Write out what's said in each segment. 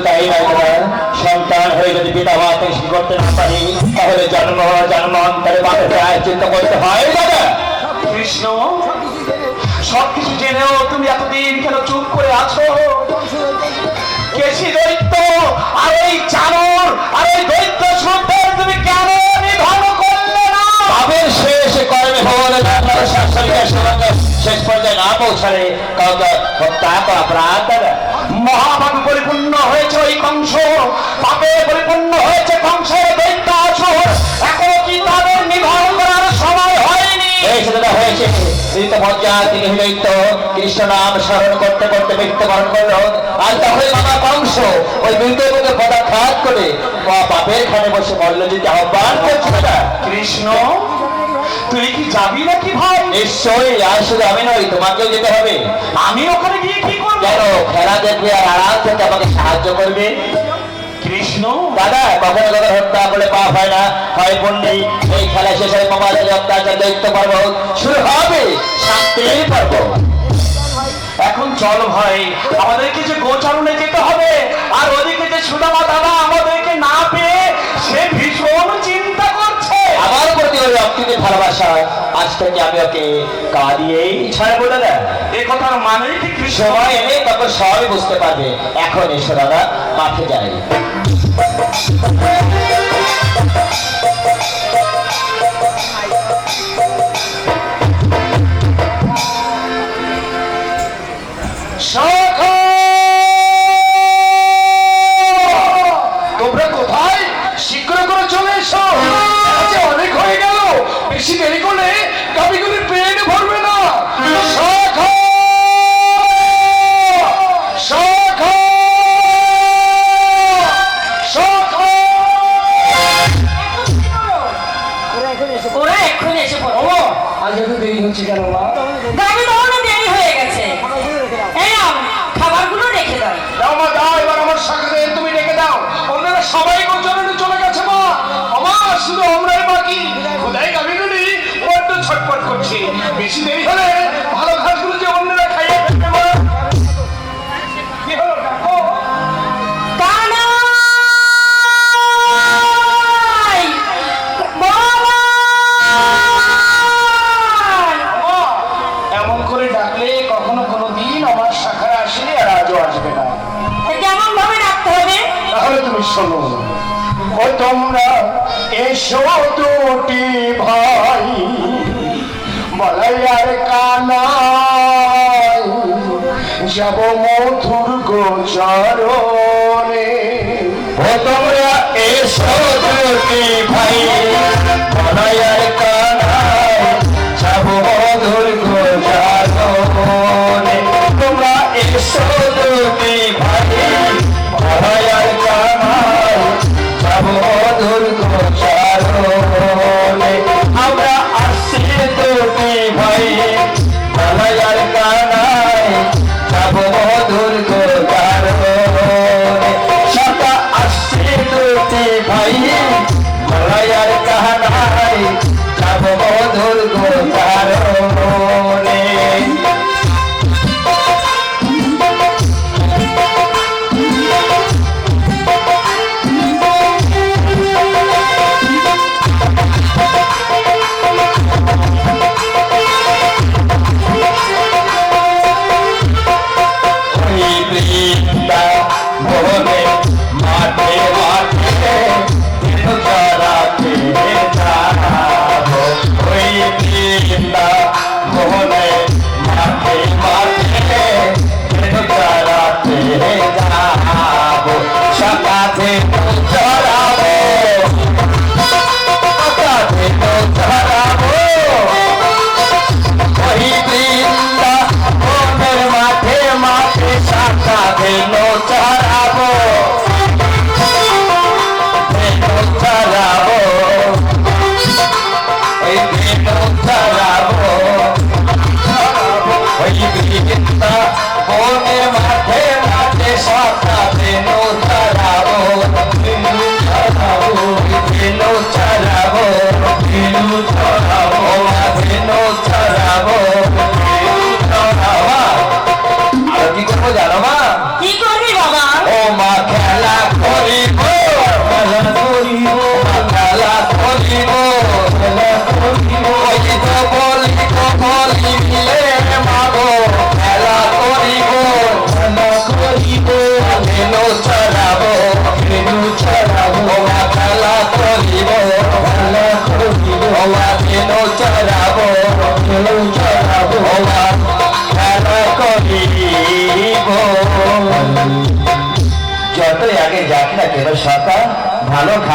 তাই সন্তান হয়ে যদি পিতা মাকে করতে না পারি তাহলে জন্ম জন্মান্তরে প্রায় চিন্তা করতে হয় দাদা কৃষ্ণ সবকিছু জেনেও তুমি এতদিন কেন চুপ করে আছো? কেসি দৈত্য? আর এই চানর আর এই দৈত্য সুন্দর তুমি কেন নিধন করলে না? পাপের শেষ কর্মে হলে শাসনের সঙ্গে শেষ পর্যায়ে না পৌঁছালে কাউকে হত্যা করা অপরাধ দাদা মহাভাবে পরিপূর্ণ হয়েছে ওই কংস। পাপে পরিপূর্ণ হয়েছে কংসের দৈত্য আসর এখনও কি তাদের নিধন করার সময় হয়নি? এই সেটা হয়েছে। তিনি হৃদয়িত কৃষ্ণ নাম স্মরণ করতে করতে মৃত্যুবরণ করল। আর তখন মামা কংস ওই মৃত্যুকে পদাঘাত করে বা পাপের খানে বসে আহ্বান করছে কৃষ্ণ তুই কি যাবি নাকি ভাই? নিশ্চয়ই আর শুধু আমি নই তোমাকেও যেতে হবে। আমি ওখানে গিয়ে কি করব? কেন খেলা দেখবে আর আড়াল থেকে আমাকে সাহায্য করবে? কৃষ্ণ? দাদা কখনো কখনো হত্যা বলে পাপ হয় না। হয় বন্যি এই খেলা শেষ হয় অত্যাচার দৈত্য পর্ব শুরু হবে শান্তির পর্ব। এখন চল ভাই আমাদেরকে যে গোচারণে যেতে হবে আর ওদিকে যে সুদামা দাদা আমাদেরকে না পেয়ে সে ভীষণ চিন্তা আমার প্রতি ওই অকৃতি ভালোবাসা আজ থেকে আমি ওকে কাঁদিয়েই ছাড়বো দাদা। এ কথার মানে ঠিক সময় এলে তখন সবাই বুঝতে পারবে। এখন এসো দাদা মাঠে যাই। এক্ষুনি এসে পড়ো। ও, আজ এত দেরি হচ্ছে কেন মা? গাড়ি দৌড়ে দেরি হয়ে গেছে। এই খাবারগুলো রেখে দাও। দাও মা দাও এবার আমার সাথে তুমি রেখে দাও। অন্যরা সবাই গোচরণে চলে গেছে মা। আমার শুধু আমরাই বাকি। খোদাই গাভিগুলি বড্ড ছটপট করছে। বেশি দেরি হলে এসো দুটি ভাই বলাই আর কানাই যাব মধুর গোচরণে। ও তোমরা এসো দুটি ভাই বনয়ার কানায় যাব মধুর গোজারণে তোমরা এসো দুটি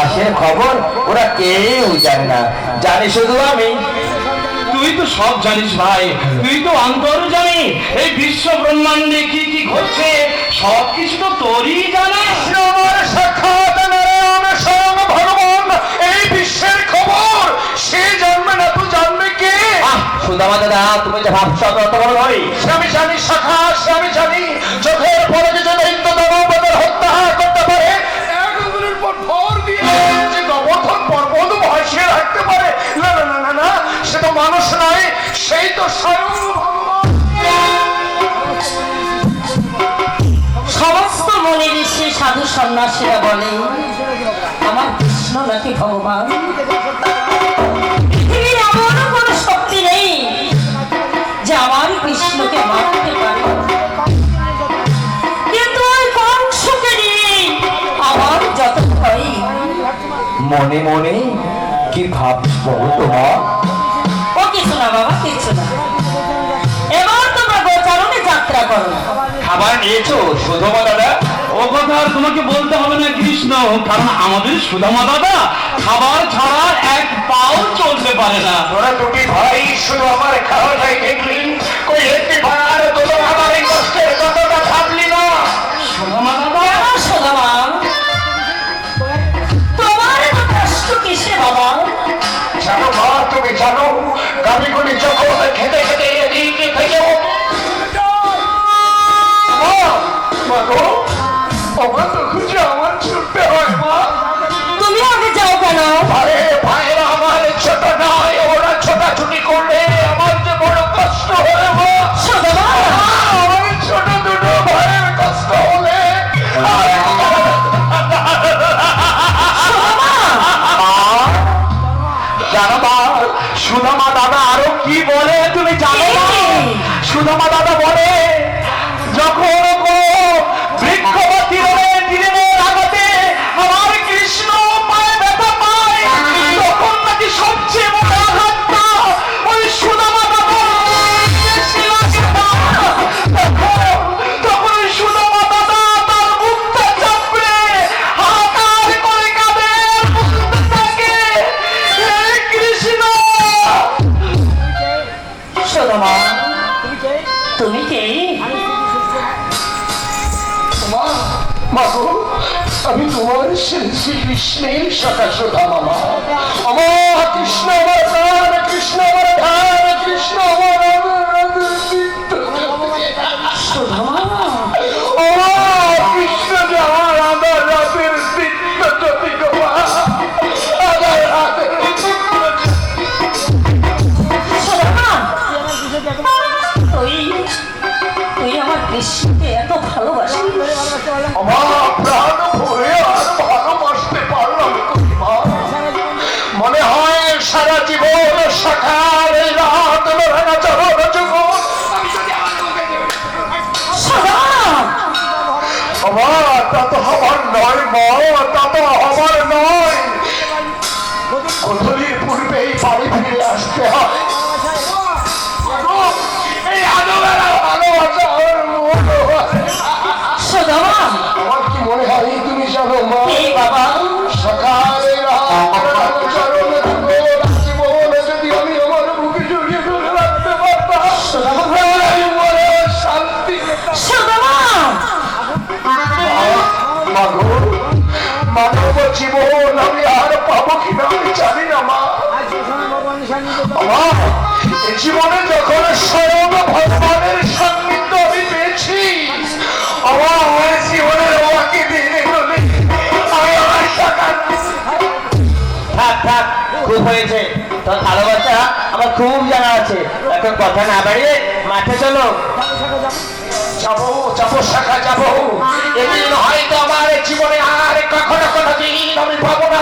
ভালো খবর? ওরা কেউ জানে না। জানি শুধু আমি। তুই তো সব জানিস ভাই। তুই তো অন্তর জানি। এই বিশ্ব ব্রহ্মাণ্ডে কি কি ঘটছে সব কিছু তো তোরই জানা। আমার সাক্ষাৎ নারায়ণ স্বয়ং ভগবান। এই বিশ্বের খবর সে জানবে না তুই জানবে কে? সুদামা দাদা তুমি যে ভাবছ অত বড় নই। আমি জানি শাখা সে আমি জানি ভগবান এমনও কোনো শক্তি নেই যে আমার কৃষ্ণকে মারতে পারে। কিন্তু ওই কংসকে নিয়ে আমার যত ভয় মনে মনে কি ভাবছ বলো তোমার? ও কিছু না বাবা কিছু না এবার তোমরা গোচারণে যাত্রা করো। খাবার নিয়েছো সুধমা দাদা? ও কথা আর তোমাকে বলতে হবে না কৃষ্ণ কারণ আমাদের সুদামা দাদা খাবার ছাড়া এক পাও চলতে পারে না। তোরা দুটি ভাই শুধু আমার খাওয়াটাই দেখলি? কই একটি ভাড়ার তোর আমার এই কষ্টের কথাটা ভাবলি না? সুদামা দাদা? কেন তোমার এত কষ্ট কিসে বাবা? জানো মা তুমি জানো গাড়িগুলি যখন খেতে খেতে এদিকে থেকে মা মা গো আমার তো খুঁজে আমার ছুটতে মাগো আমি তোমার শ্রী কৃষ্ণের শাখা শ্রোতা মামা। আমার কৃষ্ণ আমার কৃষ্ণ আমার কৃষ্ণ, আমার তা তো আমার নয় মা তা তো আমার নয় পূর্বেই বাড়ি ফিরে আসতে হয়? জীবনে যখন স্বয়ং ভগবানের সান্নিধ্য আমি পেয়েছি আমার জীবনের বাকি দিনগুলি আমি আমার সাকার থাক থাক খুব হয়েছে। তোর ভালোবাসা আমার খুব জানা আছে। এখন কথা না বাড়িয়ে মাঠে চলো। যাব যাব শাখা যাব। এদিন হয়তো আমার জীবনে আর কখনো কোনো দিন আমি পাবো না।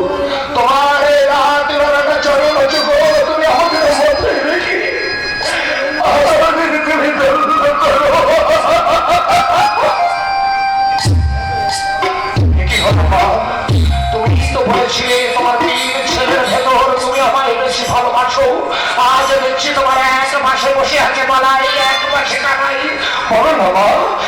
বলো না মা